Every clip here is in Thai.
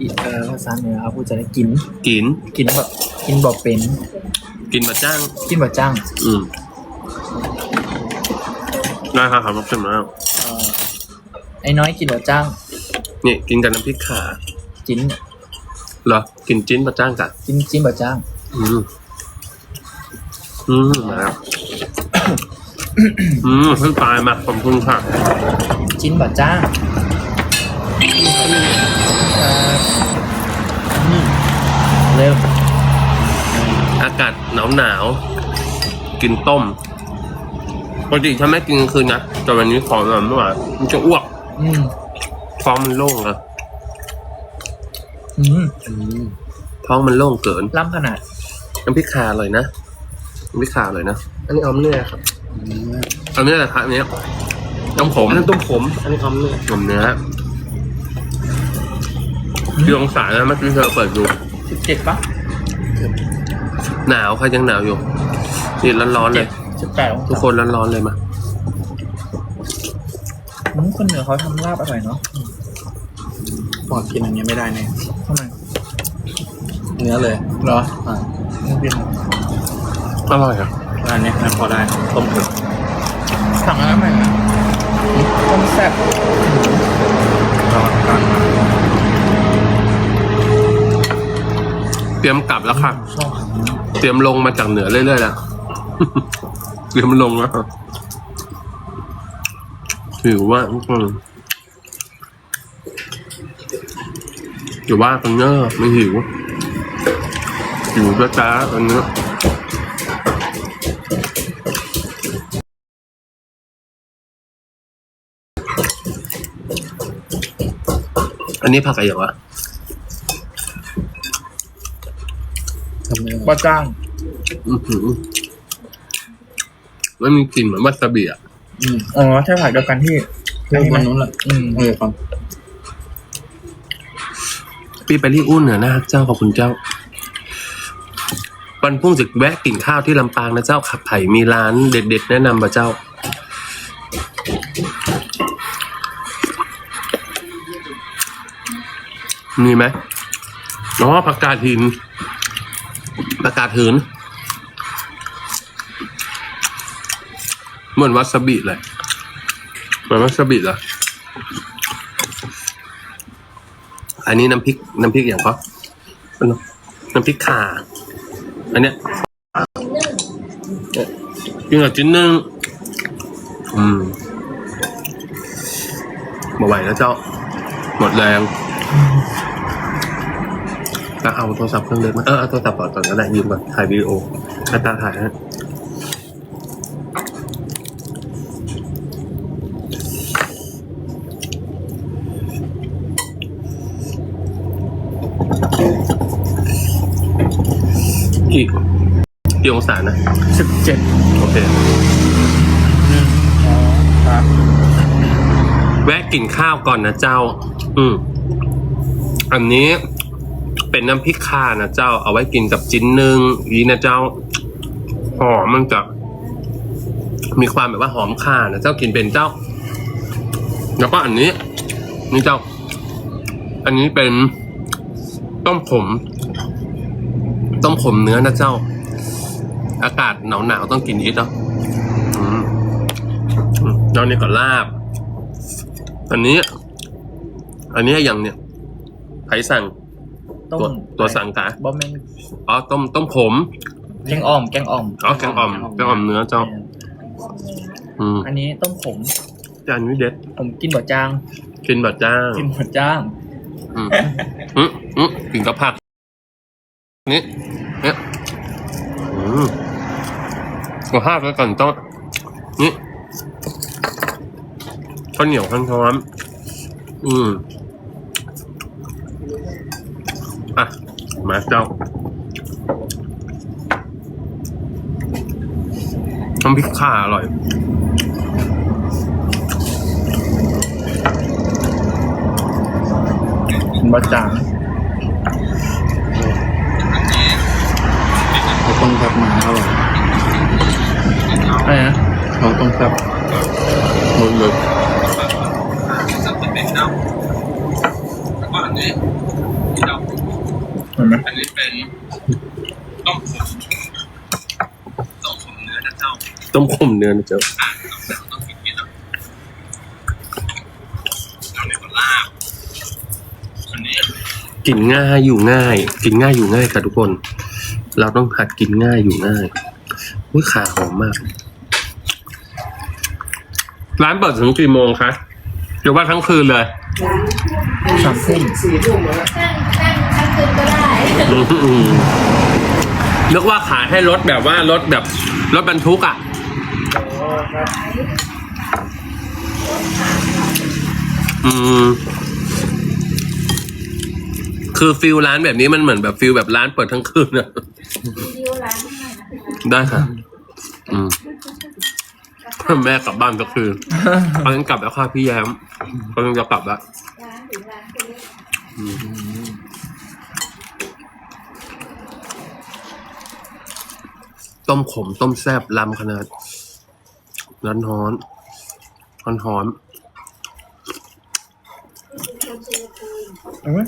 อีเออภาษาเหนือเขาพูดจะได้กิน กินกินแบบกินบอกเป็น กินมาจ้าง กินแบบจ้างอืมได้ครับครับรับเสร็จแล้วเอ่อไอ้น้อยกินแบบจ้าง นี่กินกับน้ำพริกขากิน เหรอ กินจิ้นมาจ้างกันกินกินแบบจ้าง อืมอืมมาแล้ว อืมเพิ่งตายมาขอบคุณค่ะกินแบบจ้างเอ่ออืม เริ่มอากาศหนาวหนาวๆกินต้มปกติถ้าไม่กินกลางคืนนะแต่วันนี้ขอนอนเมื่อวานมันจะอ้วกอืมท้องมันโล่งอะอืมท้องมันโล่งเกินล้ำขนาดน้ำพริกขาอร่อยนะน้ำพริกขาอร่อยนะอันนี้ออมเนื้อครับออมเนื้ออะไรครับอันนี้ต้มผมอันนั้นต้มผมอันนี้ออมเนื้อออมเนื้อพี่องศานะเมื่อกี้เธอเปิดดู สิบเจ็ดปะหนาวค่ะยังหนาวอยู่นี่ร้อนๆเลเจ็ยดสิบแปดองทุกศาคนร้อนๆเลยมาอืมคนเหนือเขาทำลาบอร่อยเนาะบอกกินอันนี้ไม่ได้เนี่ยทำไมเนื้อเลยเหรออ่าไม่เป็นอร่อยอะอันนี้นะพอได้ต้มผมสั่งอะไรใหม่นะต้มแซ่บร้อนกลางมา เตรียมกลับแล้วค่ะชอบเตรียมลงมาจากเหนือเรื่อยๆแล้วเตรียมลงแล้วหิวว่าทุกคนอยู่ว่ากันเนอะไม่หิวหิวจ้าจ้าอันเนี้ยอันนี้ผักอะไรอย่างวะ ทำเนื้อปลาจ้างอือหือมันมีกลิ่นเหมือนวาซาบิอะอืมอ๋อใช่ผักเดียวกันที่เรื่องวันนู้นแหละอืมเออครับพี่ไปที่อู้เหนือนะเจ้าขอบคุณเจ้าวันพรุ่งจะแวะกินข้าวที่ลำปางนะเจ้าขับไผ่มีร้านเด็ด ๆ แนะนำมาเจ้า มีไหมอ๋อผักกาดหิน ผักกาดหินเหมือนวาซาบิเลย เหมือนวาซาบิเลยอันนี้น้ำพริกน้ำพริกอย่างเขาน้ำพริกข่า อันเนี้ยกินกับจิ้นนึ่งอืมมาไหวแล้วเจ้า หมดแรง ก็เอาโทรศัพท์เครื่องเล็กมาเออเอาโทรศัพท์ก่อนก่อนก็ได้ยืมก่อนถ่ายวิดีโอให้ตาถ่ายฮะกี่กี่องศานะสิบเจ็ดโอเคครับแวะกินข้าวก่อนนะเจ้า อืมอันนี้ เป็นน้ำพริกข่านะเจ้า เอาไว้กินกับจิ้นนึ่งอีนะเจ้าหอมมันจะมีความแบบว่าหอมข่านะเจ้ากินเป็นเจ้า แล้วก็อันนี้ นี่เจ้า อันนี้เป็นต้มผมต้มผมเนื้อนะเจ้า อากาศหนาวหนาวๆต้องกินอีกเนาะอืมอืมแล้วนี่ก็ลาบ อันนี้ อันนี้อย่างเนี้ยไผ่สั่ง ต้ตัวมตัวสั่งกะบอมเมนอ๋อต้มต้มผมแกงอ่อมแกงอ่อมอ๋อแกงอ่อมแกงอ่อมเนื้อเจ้าอืมอันนี้ต้มผมจานนี้เด็ดผมกินบะจ้างกินแบบจ้าง กินบะจ้างอืมอืมอืมกินกับผักนี่เนี่ยอืมกับผักแล้วก่อนต้องนี่ข้าวเหนียวข้าวช้อนอืมอะ มาเจ้าน้ำพริกข่าอร่อย บะจ้างเขาต้มแซ่บมาอร่อยอะไรนะเขาต้มแซ่บหมดเลย แล้วก็อันนี้ เจ้า เห็นไหมอันนี้เป็นต้มขมต้มขมเนื้อนะเจ้าต้มขมเนื้อนะเจ้าต้องกินกินแล้วอันนี้ก็ลาบอันนี้กินง่ายอยู่ง่าย กินง่ายอยู่ง่ายค่ะทุกคน เราต้องหัดกินง่ายอยู่ง่ายอุ้ยขาหอมมาก ร้านเปิดถึงกี่โมงคะหรือว่าทั้งคืนเลยสามทุ่มตั้งตั้งทั้งคืนก็ได้ อืมนึกว่าขายให้รถแบบว่ารถแบบรถบรรทุกอะอืมคือฟิลร้านแบบนี้มันเหมือนแบบฟิลแบบร้านเปิดทั้งคืนอะวิดีโอร้านให้หน่อยนะได้ค่ะ อืมแม่กลับบ้านก็คือตอนนั้นกลับแล้วค่ะพี่แย้มกำลังจะกลับแล้ว ร้านถึงร้านก็เล็ก ต้มขม ต้มแซบลำขนาดร้อนฮ้อนร้อนฮ้อน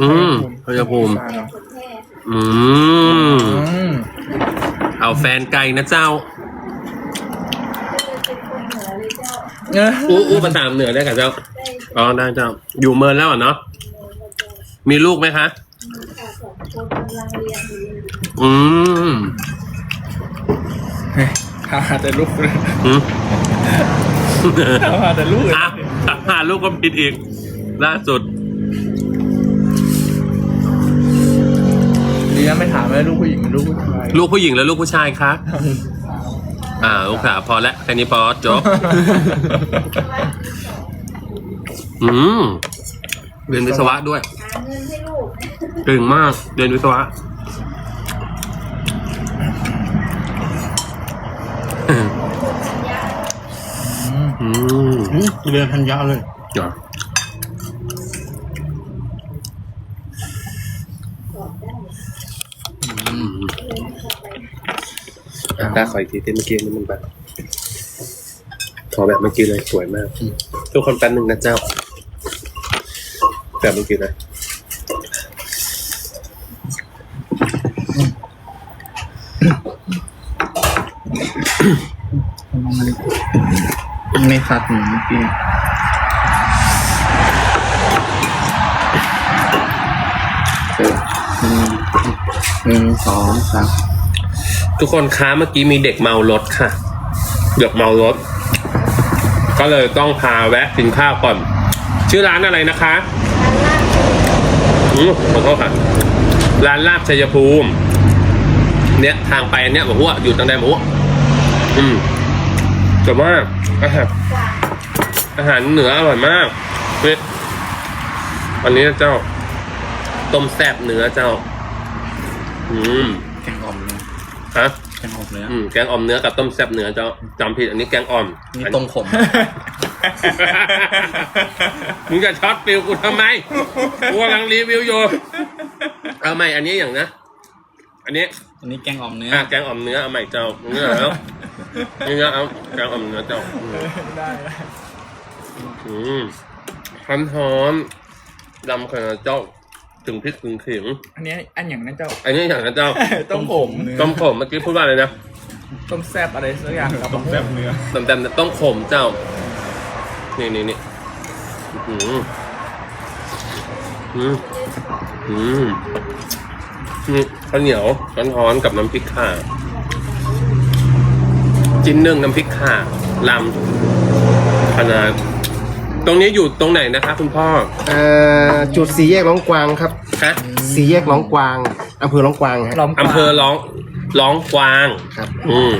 อืมชัยภูมิแม่คนแท้อืมเอาแฟนไก่นะเจ้าก็เลยเป็นคนเหนือเลยเจ้าอู้อู้มาตามเหนือได้กับเจ้าได้อ๋อได้เจ้า อยู่เมินแล้วเหรอเนาะเลยมาเจ้ามีลูกไหมคะมีค่ะสอง คนกำลังเรียนอยู่อืมหาแต่ลูกเลยอืมหาแต่ลูกเลยอะหาลูกก็ผิดอีก ล่าสุดดีนะไม่ถามว่าลูกผู้หญิงหรือลูกผู้ชายลูกผู้หญิงและลูกผู้ชายคะอ่าลูกสาวพอแล้วแค่นี้พอจบอืมเรียนวิศวะด้วยหาเงินให้ลูกเก่งมาก เรียนวิศวะ มเรียนทันยาเลยเหรออะได้ขออีกทีที่เมื่อกี้นี่มันแบบขอแบบเมื่อกี้เลยสวยมาก ทุกคนแป๊บนึงนะเจ้า แบบเมื่อกี้เล ยไม่คัดเหมือนเมื่อกี้เออหนึ่งหนึ่งสองสามทุกคนคะเมื่อกี้มีเด็กเมารถค่ะ เด็กเมารถ ก็เลยต้องพาแวะกินข้าวก่อน ชื่อร้านอะไรนะคะร้านลาบอืมขอโทษค่ะ ร้านลาบชัยภูมิ เนี่ยทางไปอันเนี้ยบอกว่าอยู่ตรงใดบอกว่าอืมแต่ว่า อาหารกว่าอาหารเหนืออร่อยมากนี่อันนี้นะเจ้า ต้มแซ่บเนื้อเจ้า อืมแกงอ่อมเลยฮะแกงอ่อมเลยอืมแกงอ่อมเนื้อกับต้มแซ่บเนื้อเจ้าจำผิดอันนี้แกงอ่อมนี่ต้มขม มึงจะช็อตฟิลกูทำไมกูกำลังรีวิวอยู่เอาใหม่อันนี้อย่างนะ อันนี้อันนี้แกงอ่อมเนื้ออะแกงอ่อมเนื้อเอาใหม่เจ้าเนื้อแล้วนี่นะเอาแกงอ่อมเนื้อเจ้าอืมได้อืมคันหอมดำขนาดเจ้าถึงพริกถึงขิงอันนี้อันอย่างนั้นเจ้า อันนี้อย่างนะเจ้าต้มขมต้มผมเมื่อกี้พูดว่าอะไรนะต้มแซ่บอะไรสักอย่างต้มแซ่บเนื้อต้มแต้มต้มขมเจ้า นี่นี่นี่อืมอืมอืม นี่ข้าวเหนียวร้อนๆกับน้ำพริกข่า จิ้นนึ่งน้ำพริกข่าลำขนาดตรงนี้อยู่ตรงไหนนะคะ คุณพ่อเอ่อจุดสี่แยกร้องกวางครับฮะสี่แยกร้องกวางอำเภอร้องกวางฮะล้อมอำเภอร้องร้องกวาง ครับ อืม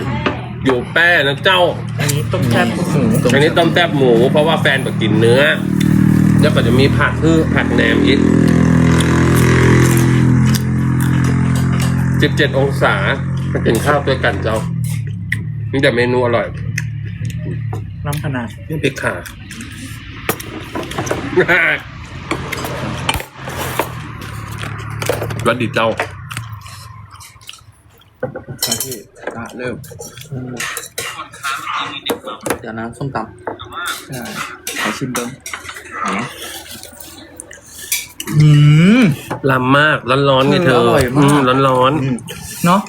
อยู่แป้นะเจ้า อันนี้ต้มแซ่บหมูอันนี้ต้มแซ่บหมูเพราะว่าแฟนบอกกินเนื้อ แล้วก็จะมีผักคือผักแหนมอีก สิบเจ็ดองศามากินข้าวด้วยกันเจ้านี่แต่เมนูอร่อยล้ำขนาดนี่พริกข่าวัดดีเจ้าใช่พี่อะเริ่มเดี๋ยวน้ำส้มตำใช่ขอชิมเบิ้ง อืม ลำมากร้อนๆไงเธออร่อยมาก มร้อนเนาะ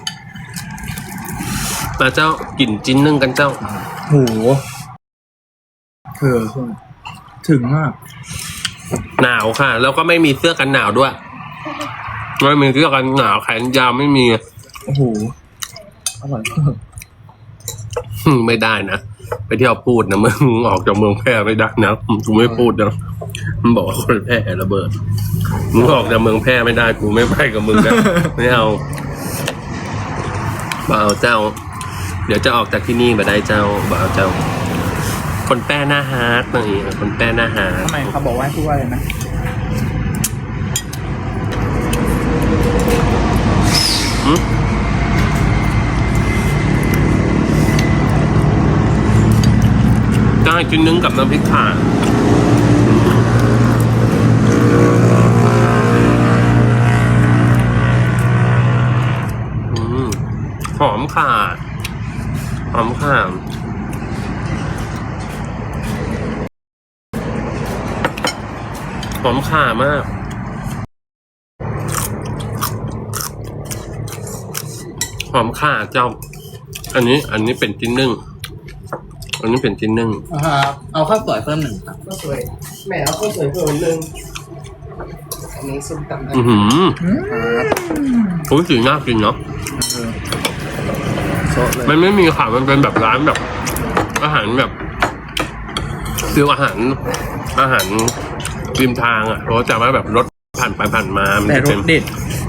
ๆมาเจ้ากลิ่นจิ้นนึ่งกันเจ้า โหเธอถึงมาก หนาวค่ะ แล้วก็ไม่มีเสื้อกันหนาวด้วยไม่มีเสื้อกันหนาวแขนยาวไม่มีโอ้โห อร่อยมากอืมไม่ได้นะ ไปเที่ยวพูดนะมึงออกจากเมืองแพร่ไม่ได้นะกูไม่พูดนะ มันบอกว่าคนแพร่ระเบิด มึงออกจากเมืองแพร่ไม่ได้กูไม่ไปกับมึงนะไม่เอาบ่าวเจ้า เดี๋ยวจะออกจากที่นี่มาได้เจ้าบ่าวเจ้า คนแป้หน้าฮาร์ดนี่คนแป้หน้าฮาร์ดทำไมเขาบอกว่าให้พูดว่าอะไรนะได้กินนึ่งกับน้ำพริกข่าอืมหอ มข่าหอมข่าหอมข่ามาก หอมข่าเจ้า อันนี้ อันนี้เป็นจิ้นนึ่ง อันนี้เป็นจิ้นนึ่ง ครับเอาข้าวสวยเพิ่มหนึ่งครับก็สวยแม่เอาข้าวสวยเพิ่มหนึ่งอันนี้ส้มตำได้อือหืออืมโอ้ยสีน่ากินเนาะ เออ โซะเลยมันไม่มีค่ะมันเป็นแบบร้านแบบ อาหารแบบฟิลอาหาร อาหารริมทางอะเขาจะว่าแบบรถผ่านไปผ่านมา มันแต่จะรเป็สนเด็ด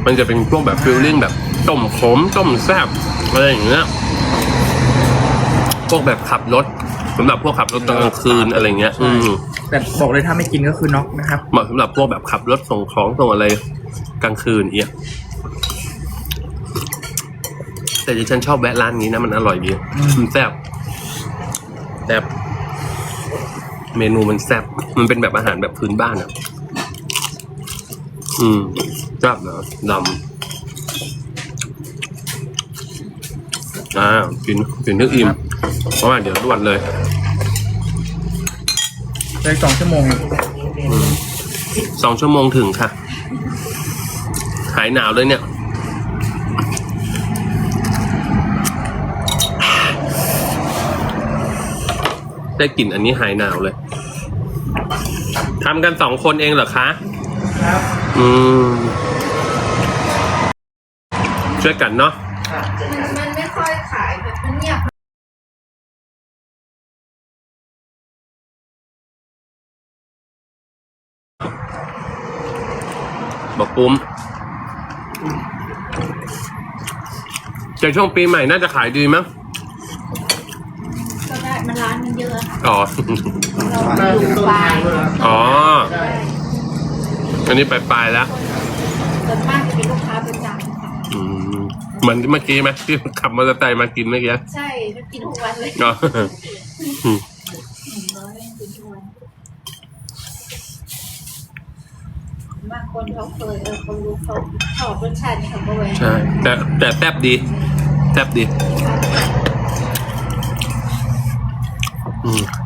มันจะเป็นพวกแบบฟิลลิ่งแบบต้มขมต้มแซ่บอะไรอย่างเงี้ยพวกแบบขับรถสำหรับพวกขับรถตอนกลางคืนอะไรเงี้ย อืม แต่บอกเลยถ้าไม่กินก็คือน็อกนะครับ เหมาะสำหรับพวกแบบขับรถส่งของส่งอะไรกลางคืนเอีย แต่ที่ฉันชอบแวะร้านนี้นะมันอร่อยดีอืมมันแซ่บแซ่บเมนูมันแซ่บมันเป็นแบบอาหารแบบพื้นบ้านอะ อืมแซ่บนะดำอ่ากินกินนึกอิ่มเพราะว่าเดี๋ยวด่วนเลยเลยสองชั่วโมงสองชั่วโมงถึงค่ะ หายหนาวเลยเนี่ย ได้กลิ่นอันนี้หายหนาวเลยทำกันสองคนเองเหรอคะ ครับ อืม ช่วยกันเนาะมันมันไม่ค่อยขายแบบมันเงียบบอกปุ้มแต่ช่วงปีใหม่น่าจะขายดีมั้งก็ได้ มันร้านมันเยอะค่ะอ๋อ เราอยู่ปลายอ๋อ ใช่อันนี้ไปปลายๆแล้ว ส่วนมากจะเป็นลูกค้าประจำค่ะอืมเหมือนเมื่อกี้ไหมที่ขับมอเตอร์ไซค์มากินเมื่อกี้ใช่ก็กินทุกวันเลยอ๋ออืมหนึ่งร้อยกินทุกวันบางคนเขาเคยเออเขารู้เขาชอบรสชาตินี่เขาก็แหวะใช่ แต่แต่แซ่บดีแซ่บดีอื ม